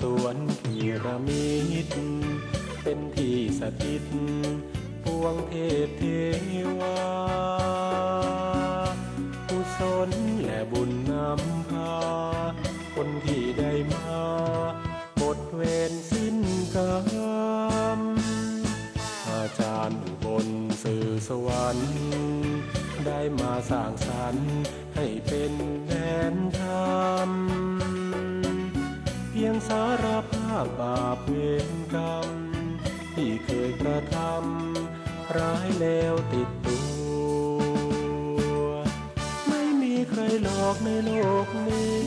สวนพีระมิดเป็นที่สถิตปวงเทพเทวากุศลและบุญนำพา คนที่ได้มาหมดเวรสิ้นกรรมอาจารย์บนสื่อสวรรค์ ได้มาสร้างสรรค์ให้เป็นแดนธ บาปเวรกรรม ที่เคยกระทำร้ายแล้วติดตัว ไม่มีใครหลอกในโลกนี้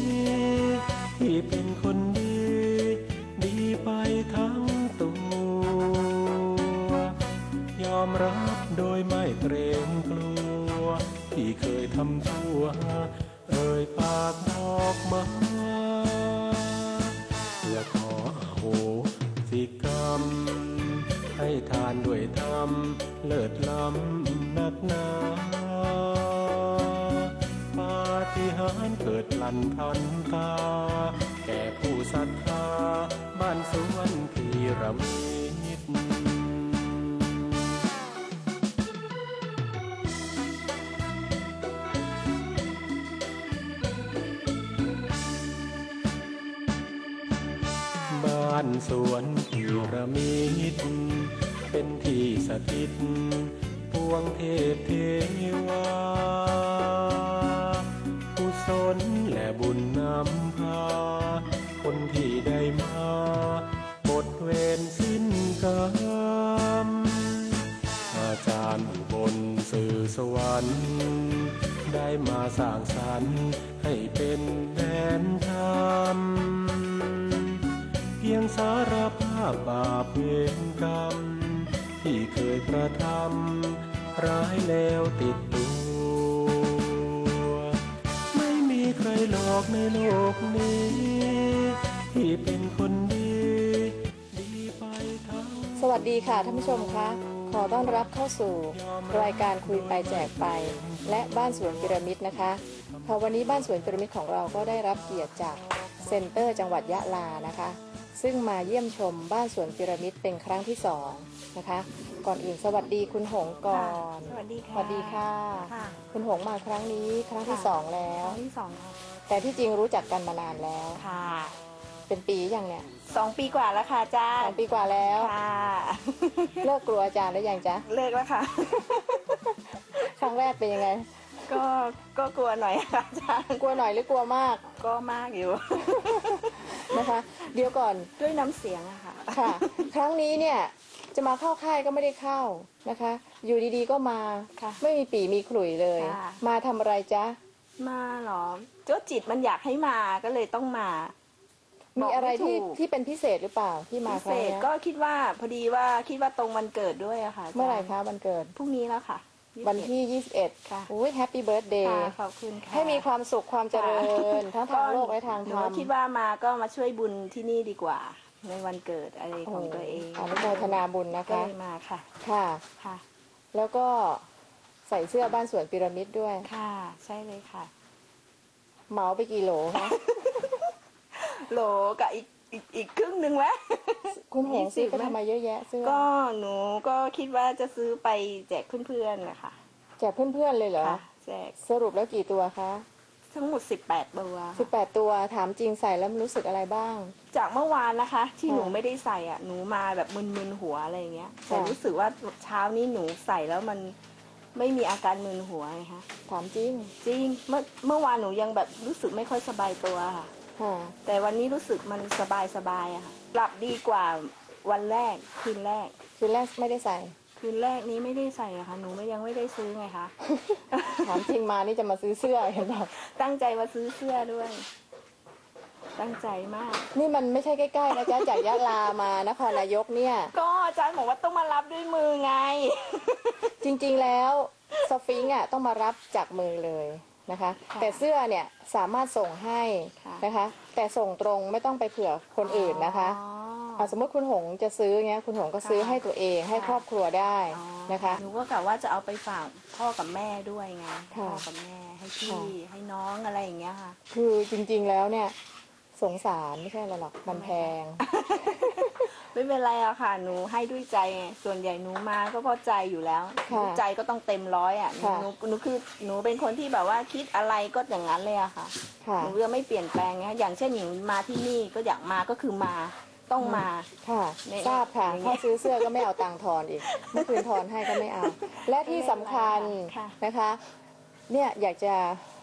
ที่เป็นคนดี ดีไปทั้งตัว ยอมรับโดยไม่เกรงกลัว ที่เคยทำชั่วเอ่ยปากบอกมา สิกรรม ให้ทานด้วยธรรม เลิศล้ำนักหนาปาฏิหาริย์เกิดลันพันตา แก่ผู้ศรัทธา บ้านสวนพีระมี สวนพีระมิดเป็นที่สถิตปวงเทพเทวากุศลและบุญนำพา คนที่ได้มาหมดเวรสิ้นกรรมอาจารย์อยู่บนสื่อสวรรค์ ได้มาสร้างสรรค์ให้เป็นแดนธรรม พียงสารภาพบาปเวรกรรม ที่เคยกระทำร้ายแล้วติดตัว ไม่มีใครหลอกในโลกนี้ ที่เป็นคนดีดีไปทั้งสวัสดีค่ะท่านผู้ชมคะขอต้อนรับเข้าสู่ รายการคุยไปแจกไป และบ้านสวนพีระมิดนะคะพอวันนี้บ้านสวนพีระมิดของเราก็ได้รับเกียรติจากเซ็นเตอร์จังหวัดยะลานะคะ ซึ่งมาเยี่ยมชมบ้านสวนพีระมิดเป็นครั้งที่สองนะคะ ก่อนอื่นสวัสดีคุณหงก่อนสวัสดีค่ะสวัสดีค่ะ ค่ะคุณหงมาครั้งนี้ครั้งที่ค่ะสองแล้คว รั้งที่สองค่ะแต่ที่จริงรู้จักกันมานานแล้ว ค่ะเป็นปียังเนี่ยสองปีกว่าแล้วค่ะอาจารสองย์ปีกว่าแล้ว ค่ะ เลิกกลัวอาจารย์แล้วยังจ๊ะเลิกแล้วค่ะ ครั้งแรกเป็นยังไง ก็ก็กลัวหน่อยค่ะอาจารย์กลัวหน่อยหรือกลัวมาก ก็มากอยู่ นะคะ เดี๋ยวก่อนด้วยน้ำเสียงอะค่ะค่ะ ครั้งนี้เนี่ยจะมาเข้าค่ายก็ไม่ได้เข้านะคะ อยู่ดีๆก็มาค่ะไม่มีปีมีขลุ่ยเลย ค่ะ มาทำอะไรจ๊ะ มาเหรอเจ้าจิตมันอยากให้มาก็เลยต้องมามีบอกอะไรที่ถูก ที่เป็นพิเศษหรือเปล่าที่มาพิคเศรั้งษเนี้ยก็คิดว่าพอดีว่าคิดว่าตรงวันเกิดด้วยอะค่ะาจาย์เมื่อไหร่คะวันเกิด พรุ่งนี้แล้วค่ะ วันที่ค่ะ21อุ้ยแฮปปี้เบิร์ดเดค่ะย์ขอบคุณค่ะ ให้มีความสุขความเจริญ ทั้งทางโลกและทางหธนูรรก็มคิดว่ามาก็มาช่วยบุญที่นี่ดีกว่า ในวันเกิดอะไรโอ้ของตัวเองอนุโมทนาบุญนะก็คะ เลยมาค่ะ ค่ะ ค่ะ แล้วก็ใส่เสื้อบ้านสวนพีระมิดด้วย ค่ะ ใช่เลยค่ะ เหมาไปกี่โหลคะ โหลกับอีกอีกอีกครึ่งหนึ่งแล้ว คุณหงยี่สิซื้อบไปไหมทำมาเยอะแยะเสื้อก็หนูก็คิดว่าจะซื้อไปแจกเพื่อนๆนะคะแจกเพื่อนๆเลยเหรอค่ะแจกสรุปแล้วกี่ตัวคะทั้งหมด18ตัว18ตัวถามจริงใส่แล้วรู้สึกอะไรบ้าง จากเมื่อวานนะคะ ที่ค่ะหนูไม่ได้ใส่อะหนูมาแบบมึนๆหัวอะไรอย่างเงี้ยแต่ค่ะรู้สึกว่าเช้านี้หนูใส่แล้วมันไม่มีอาการมึนหัวไงคะถามจริงจริงเมื่อเมื่อวานหนูยังแบบรู้สึกไม่ค่อยสบายตัวค่ะ ค่ะแต่วันนี้รู้สึกมันสบายสบายๆอะค่ะหลับดีกว่าวันแรกคืนแรก คือแรกไม่ได้ใส่ คืนแรกนี้ไม่ได้ใส่อะค่ะหนูไม่ยังไม่ได้ซื้อไงคะ ถามจริงมานี่จะมาซื้อเสื้อเห็นบอกตั้งใจมาซื้อเสื้อด้วย ตั้งใจมาก นี่มันไม่ใช่ใกล้ๆนะจ๊ะจากยะลามานครนายกเนี่ย ก็อาจารย์บอกว่าต้องมารับด้วยมือไง จริงๆแล้วสฟิงค์อะต้องมารับจากมือเลย นะคะ ค่ะแต่เสื้อเนี่ยสามารถส่งให้ค่ะ นะคะ แต่ส่งตรงไม่ต้องไปเผื่อคนอื่นนะคะอ๋ออะสมมติคุณหงจะซื้อเงี้ยคุณหงก็ซื้อค่ะให้ตัวเองให้ค่ะ ครอบครัวได้อ๋อนะคะ หนูก็กะว่าจะเอาไปฝากพ่อกับแม่ด้วยไงค่ะพ่อกับแม่ให้พี่ค่ะให้น้องอะไรอย่างเงี้ยค่ะ คือจริงๆแล้วเนี่ยสงสารไม่ใช่อะไรหรอกมันแพง ไม่เป็นไรอะค่ะ หนูให้ด้วยใจไงส่วนใหญ่หนูมาก็เพราะใจอยู่แล้วค่ะใจก็ต้องเต็มร้อยอะหนูค่ะ หนูหนูคือหนูเป็นคนที่แบบว่าคิดอะไรก็อย่างนั้นเลยอะค่ะ ค่ะ หนูจะไม่เปลี่ยนแปลงไงอย่างเช่นหญิงมาที่นี่ก็อยากมาก็คือมาต้องมา ค่ะเนี่ย ทราบค่ะอย่างเงี้ถ้ายซื้อเสื้อก็ไม่เอาตังค์ทอนอีกเมื่อคืนทอนให้ก็ไม่เอา และที่สำคัญค่ะนะคะ เนี่ยอยากจะ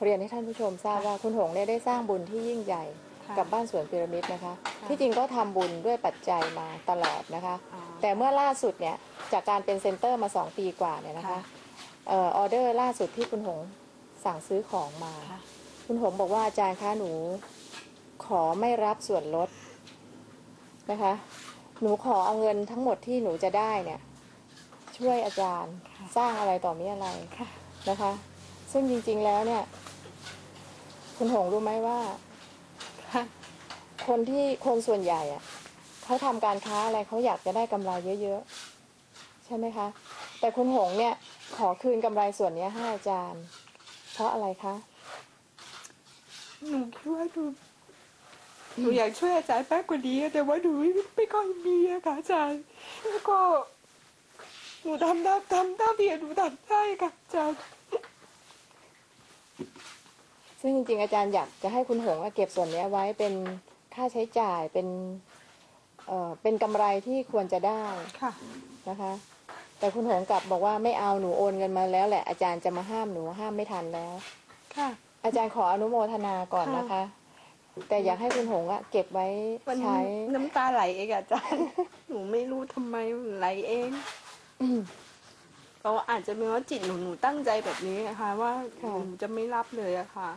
เรียนให้ท่านผู้ชมทราบว่าคุณหงเนี่ยได้สร้างบุญที่ยิ่งใหญ่ ค่ะกับบ้านสวนพีระมิดนะคะค่ะที่จริงก็ทำบุญด้วยปัจจัยมาตลอดนะคะ อ๋อ แต่เมื่อล่าสุดเนี่ยจากการเป็นเซ็นเตอร์มา 2 ปีกว่าเนี่ยนะคะค่ะ เอ่อออเดอร์ล่าสุดที่คุณหงสั่งซื้อของมา ค่ะคุณหงบอกว่าอาจารย์คะหนู ขอไม่รับส่วนลดนะคะ หนูขอเอาเงินทั้งหมดที่หนูจะได้เนี่ย ช่วยอาจารย์สร้างอะไรต่อมีอะไร ค่ะ นะคะซึ่งจริงๆแล้วเนี่ย คุณหงรู้ไหมว่า ค่ะคนที่คนส่วนใหญ่อะเขาทำการค้าอะไรเขาอยากจะได้กำไรเยอะๆ ใช่ไหมคะ แต่คุณหงเนี่ยขอคืนกำไรส่วนเนี้ยให้อาจารย์ เพราะอะไรคะ หนูคิดว่าหนูหนูอยากช่วยอาจารย์มากกว่านี้อะแต่ว่าหนูไม่ไม่ค่อยมีอะค่ะอาจารย์แล้วก็หนูทำได้ทำได้เพียงหนูทำได้ค่ะอาจารย์ ซึ่งจริงๆอาจารย์อยากจะให้คุณหงอะเก็บส่วนเนี้ยไว้เป็นค่าใช้จ่ายเป็นเอ่อเป็นกำไรที่ควรจะได้ค่ะนะคะ แต่คุณหงกลับบอกว่าไม่เอาหนูโอนเงินมาแล้วแหละอาจารย์จะมาห้ามหนูห้ามไม่ทันแล้ว ค่ะ อาจารย์ขออนุโมทนาก่อนนะคะ แต่อยากให้คุณหงอะเก็บไว้มันใช้น้ำตาไหลเองอะอาจารย์หนูไม่รู้ทำไมมันไหลเองอืมเพราะว่าอาจจะเป็นว่าจิตหนูหนูตั้งใจแบบนี้นะคะ ว่าค่ะหนูจะไม่รับเลยอะค่ะ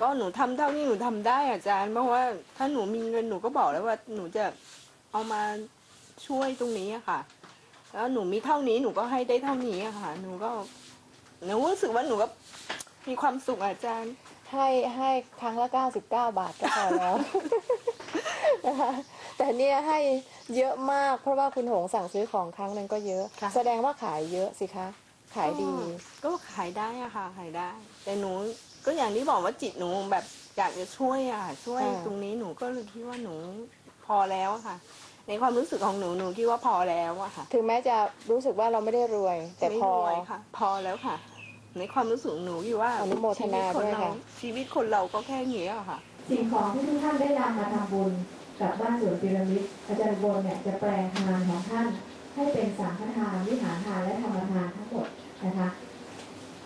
ก็หนูทำเท่าที่หนูทำได้อะอาจารย์เพราะว่าถ้าหนูมีเงินหนูก็บอกแล้วว่าหนูจะเอามาช่วยตรงนี้อะค่ะ แล้วหนูมีเท่านี้หนูก็ให้ได้เท่านี้อะค่ะ หนูก็หนูรู้สึกว่าหนูก็มีความสุขอะอาจารย์ ให้ให้ครั้งละ99บาทก็พอแล้วนะคะแต่เนี่ยให้เยอะมากเพราะว่าคุณหงสั่งซื้อของครั้งหนึ่งก็เยอะค่ะแสดงว่าขายเยอะสิคะ ขายดี ก็ขายได้อะค่ะ ขายได้ แต่หนู ก็อย่างที่บอกว่าจิตหนูแบบอยากจะช่วยอะค่ะช่วยค่ะตรงนี้หนูก็เลยคิดว่าหนูพอแล้วอะค่ะ ในความรู้สึกของหนูหนูคิดว่าพอแล้วอะค่ะถึงแม้จะรู้สึกว่าเราไม่ได้รวย แต่ไม่พอ รวยค่ะ พอแล้วค่ะ ในความรู้สึกของหนูคิดว่าอนุโมทนาชีวิตคนด้วยเราค่ะ ชีวิตคนเราก็แค่นี้อะค่ะ สิ่งของที่ทุกท่านได้นำมาทำบุญกับบ้านสวนพีระมิดอาจารย์อุบนเนี่ยจะแปลงทานของท่าน ให้เป็นสังฆทานวิหารทานและธรรมทานทั้งหมดนะคะ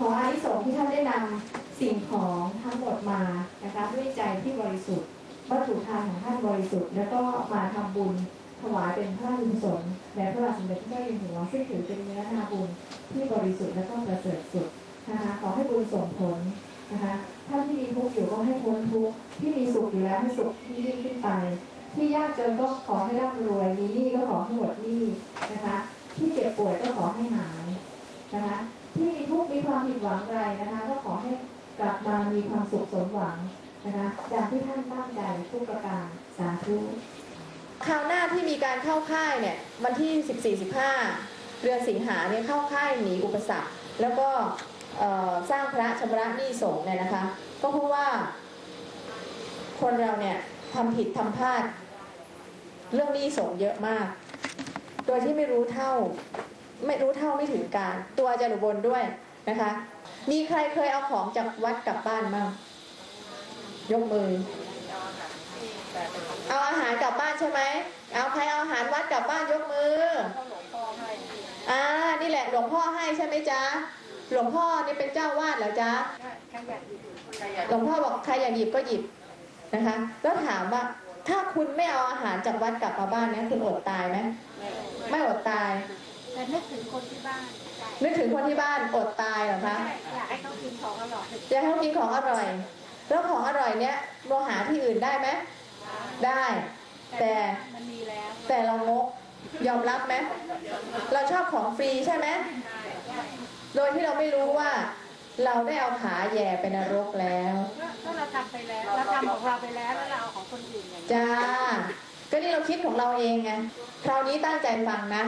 ขออานิสงส์ที่ท่านได้นำสิ่งของทั้งหมดมานะคะด้วยใจที่บริสุทธิ์วัตถุทานของท่านบริสุทธิ์ แล้วก็มาทำบุญถวายเป็นพระราชกุศลแด่พระบาทสมเด็จพระเจ้าอยู่หัวซึ่งถือเป็นเนื้อนาบุญที่บริสุทธิ์และก็ประเสริฐสุดนะคะขอให้บุญส่งผลนะคะท่านที่มีทุกข์อยู่ก็ให้พ้นทุกข์ที่มีสุขอยู่แล้วให้สุขที่ยิ่งขึ้นไป ที่ยากจนก็ขอให้ร่ำรวยมีหนี้ก็ขอให้หมดหนี้นะคะ ที่เจ็บป่วยก็ขอให้หายนะคะ ที่มีทุกข์มีความผิดหวังใดนะคะ ก็ขอให้กลับมามีความสุขสมหวังนะคะดังที่ท่านตั้งใจทุกประการสาธุคราวหน้าที่มีการเข้าค่ายเนี่ยวันที่ 14 15 เดือนสิงหาเนี่ยเข้าค่ายหนีอุปสรรค แล้วก็สร้างพระชำระหนี้สงเนี่ยนะคะ ก็เพราะว่า คนเราเนี่ยทำผิดทำพลาด เรื่องหนี้สงเยอะมาก โดยที่ไม่รู้เท่า ไม่รู้เท่าไม่ถึงการ ตัวอาจารย์อุบลด้วยนะคะ มีใครเคยเอาของจากวัดกลับบ้านบ้างยกมือ เอาอาหารกลับบ้านใช่ไหมเอาใครเอาอาหารวัดกลับบ้านยกมืออ่านี่แหละหลวงพ่อให้ใช่ไหมจ๊ะหลวงพ่อนี่เป็นเจ้าวาดเหรอจ๊ะหลวงพ่อบอกใครอยากหยิบก็หยิบนะคะ แล้วถามว่าถ้าคุณไม่เอาอาหารจากวัดกลับมาบ้านเนี่ยคุณอดตายไหมไม่อดตาย แต่นึกถึงคนที่บ้านนึกถึงคนที่บ้านอดตายเหรอคะอยากให้เขากินของอร่อยอยากให้เขากินของอร่อย แล้วของอร่อยเนี้ยเราหาที่อื่นได้ไหมได้ แต่มันมีแล้วแต่เรางกยอมรับไหมเราชอบของฟรีใช่ไหมโดยที่เราไม่รู้ว่าเราได้เอาขาแหย่ไปนรกแล้วก็เราทำไปแล้วเราทำของเราไปแล้วแล้วเราเอาของคนอื่นอย่างนี้จ้าก็นี่เราคิดของเราเองไงคราวนี้ตั้งใจฟังนะ